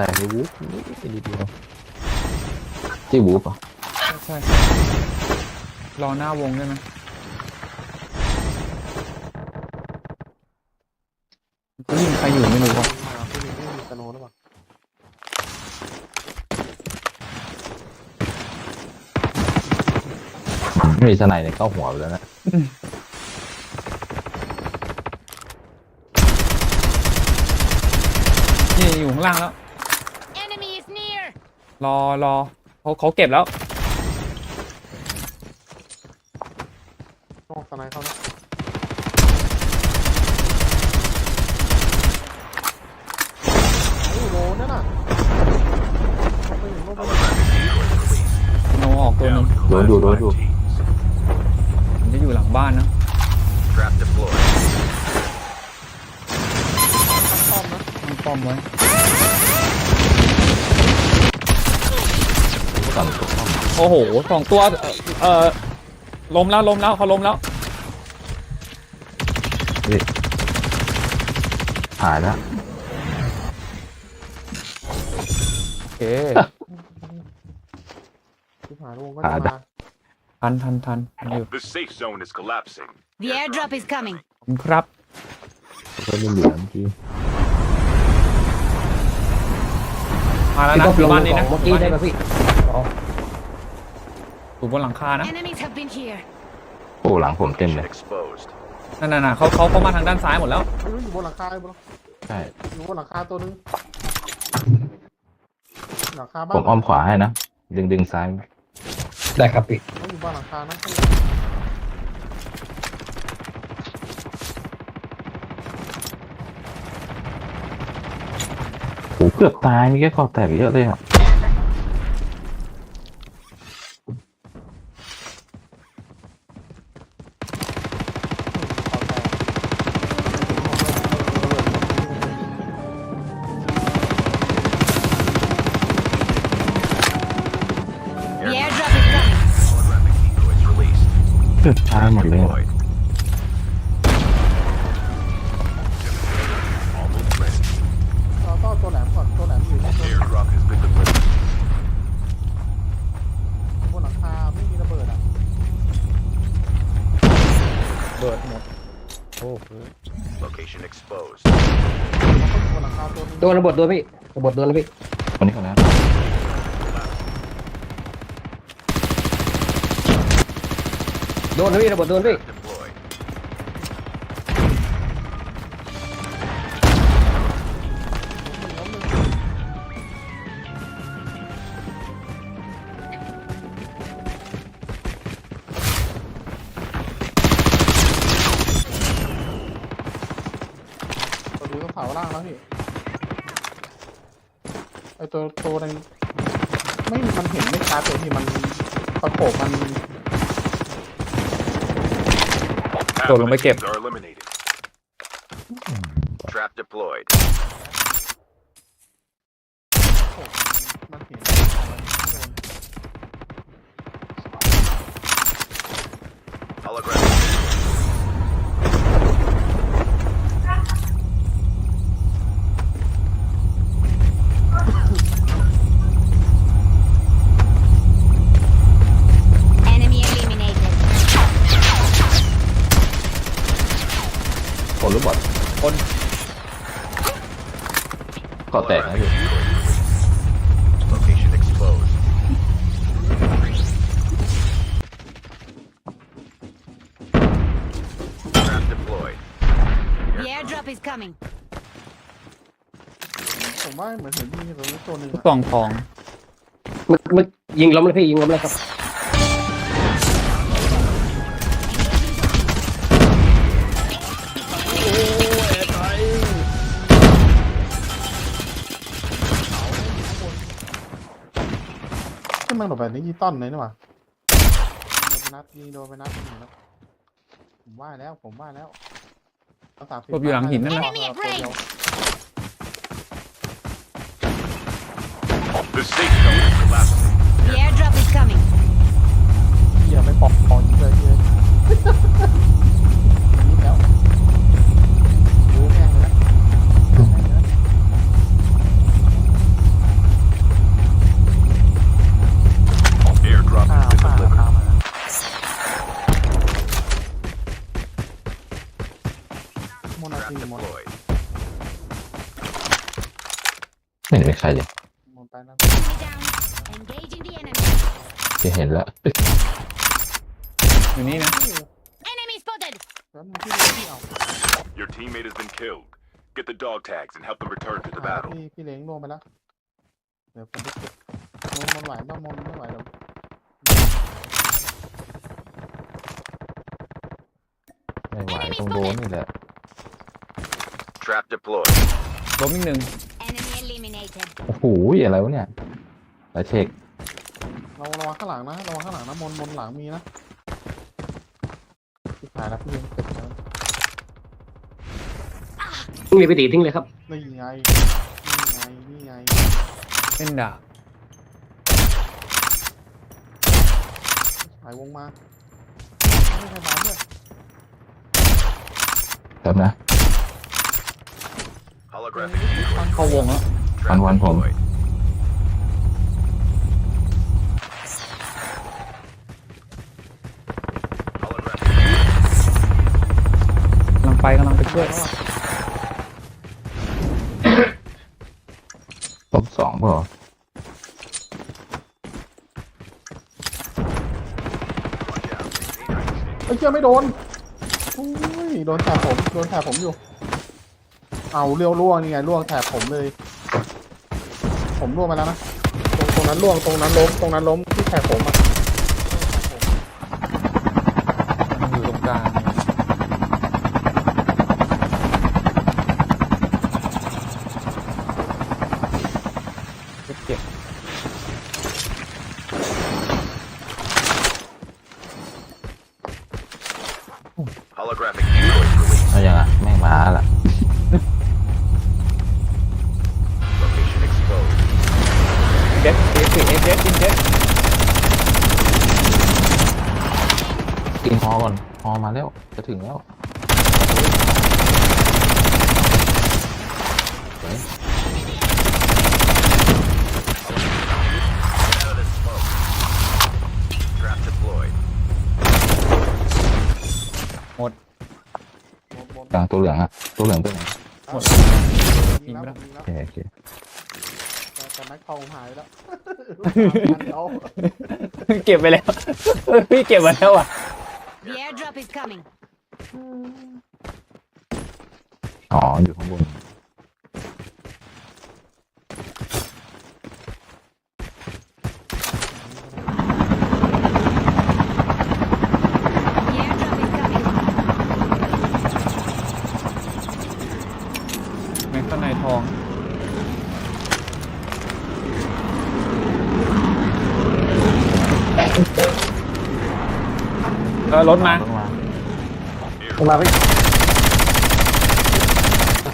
แต่ในวูฟนี่นิดเดียวที่วูฟอะใช่รอหน้าวงได้ไหมเขายิงใครอยู่ไม่รู้อะมาพี่ลิงไม่มีสโนว์หรือเปล่าไม่มีสไนเนี่ยเข้าหัวไปแล้วนะนี่อยู่ข้างล่างแล้ว Enemy is near. รอรอเขาเขาเก็บแล้วต้องสไนด์เข้านะโอ้โหนั่นน่ะไปถึงโลกไปเลยโนออกตัวหนึงโดนดูโดนดูมันจะอยู่หลังบ้านนะ Trap deployed. ป้อมนะตั้งป้อมไว้ ก่อนโอ้โหสองตัวเอ่อเออล้มแล้วล้มแล้วเขาล้มแล้วหายแล้วโอเคที่ผ่านวงก็จะมาทันทันทันทันอยู่ The safe zone is collapsing. The airdrop is coming. ขอบคุณครับก็ไม่เหลือเมื่อกี้มาแล้วพี่นะก็อยู่ลงบ้านนี้ขอนะงเมื่อกี้ได้ไหม พี่อ๋ออยู่บนหลังคานะ Enemies have been here. โอ้หลังผมเต็มเล Mission ย exposed. นั่นน่ะเขาเขาเขามาทางด้านซ้ายหมดแล้วไม่รู้อยู่บนหลังคาอยู่บนใช่ อยู่บนหลังคาตัวนึงหลังคาบ้าผนมอ้อมขวาให้นะ ดึงดึงซ้าย ได้ครับพี่ต้องอยู่บนหลังคานะโหเกือบตายมีแค่คอแตกเยอะเลยอะ เกือบตายหมดเลยอะ Deployed. Almost ready. เราต้องเอาตัวแหลมก่อนตัวแหลมอยู่ในตัว Airdrop has been delivered. บนหลังคาไม่มีระเบิดอะเบิดหมด โอ้โห Location exposed. เราต้องอยู่บนหลังคาตัวนึงโดนระเบิดโดนพี่ระเบิดโดนแล้วพี่คนนี้คนนั้น โดนพี่ระเบิดโดนพี่ตัวดูต้องเผาล่างแล้วพี่ ไอตัวตัวนึงไม่มันเห็นไม่ชัดเลยพี่มันประกบมัน โดดลงไปเก็บ Are eliminated. Trap deployed. คนรู้บอดคนคอแตกนะพี่ Location exposed. Trap deployed. The airdrop is coming. ผมว่าเหมือนเห็นมีตรงนี้ตัวหนึ่งลูกอะซองทอง มันมันยิงล้มแล้วพี่ยิงล้มแล้วครับ นมาแบบนี้ยีต้อนเลยนี่หว่าโดนไปนัดยิงโดนไปนัดยิงแล้วผมว่าแล้วผมว่าแล้วเอาสามสิบหลบอยู่หลังหินนั่นแหละ Enemy at range. The safe zone is collapsing. The airdrop is coming. เหี้ยไม่ปอกปอกยิงเลยยิงเลยยิ ไม่เห็นเป็นใครเลยมนไปนะ Enemy down. Engaging the enemy. จะเห็นแล้วอยู่นี่นะ Enemy spotted. แล้วมึงที่เลี้ยงที่เอา Your teammate has been killed. Get the dog tags and help them return to the หา battle. พี่พี่เลี้ยงลงไปแล้ว เดี๋ยวผมไปเก็บมนมันไหวบ้างมนไม่ไหวหรอกไม่ไหวต้องโดนนี่แหละ Trap deployed. ล้มอีกหนึ่ง Enemy eliminated. โอ้โหอะไรวะเนี่ยหลายเช็คเราระวังข้างหลังนะระวังข้างหลังนะมนมนหลังมีนะพี่ขายแล้วพี่เลี้ยงเก็บแล้วทิ้งเลยพี่ตีทิ้งเลยครับนี่ไงนี่ไงนี่ไงเล่นดาบขายวงมาไม่ใช่บ้านด้วยครับนะ Holographic decoys. เข้าวงแล้ว Trap One, one, home. deployed. Holographic กำลังไปกำลังไปช่วยลบสองเปล่า watch out. A96. เอ้ยเชื่อไม่โดนอุ้ยโดนแถบผม โดนแถบผมอยู่ เอาเรียวล่วงนี่ไงล่วงแถบผมเลย ผมล่วงไปแล้วนะ ตรงตรงนั้นล่วงตรงนั้นล้มตรงนั้นล้มที่แถบผมอะมันอยู่ตรงกลาง มาแล้ว จะถึงแล้วเฮ้ย Get out of this smoke. Trap deployed. หมดหมดกลางตัวเหลืองอะตัวเหลืองตัวไหนหมดยิงแล้วยิงแล้วโอเคโอเคแต่แต่แม็กทองหายไปแล้วเอาเก็บไปแล้วพี่เก็บมาแล้วอะ The airdrop is coming. อ๋ออยู่ข้างบน The airdrop is coming. แม็กซ์ในทอง เออรถมารถมาลงมาพี่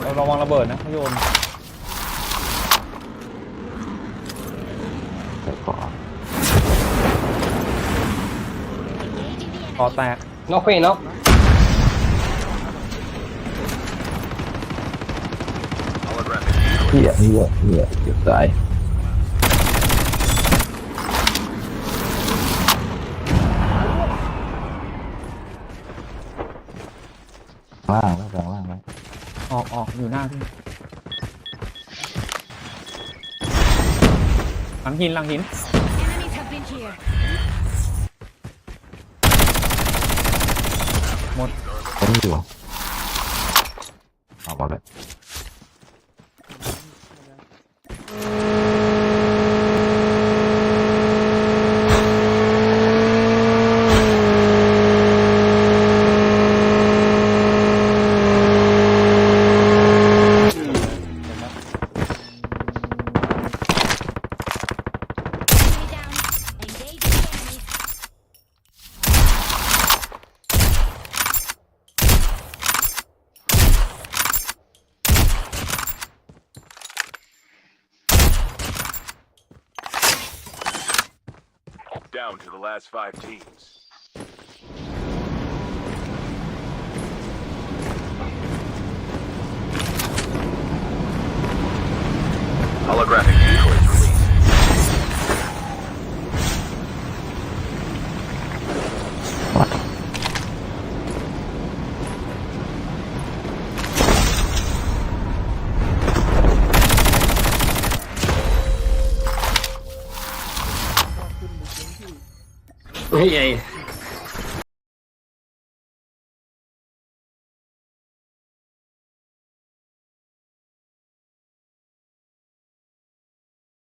เราระวังระเบิดนะเขาโยนเดี๋ยวขอ Engaging the คอ enemy. แตกน็อกพี่น็อก Holographic decoys. เหี้ยเหี้ยเหี้ยเก็บสาย ล่างแล้วกลางล่างแล้วออกออกอยู่หน้าพี่หลังหินหลังหิน Enemies have been here. เต็มอยู่เอาหมดเลย Enemy to the last five teams. ฮ้ยไอ้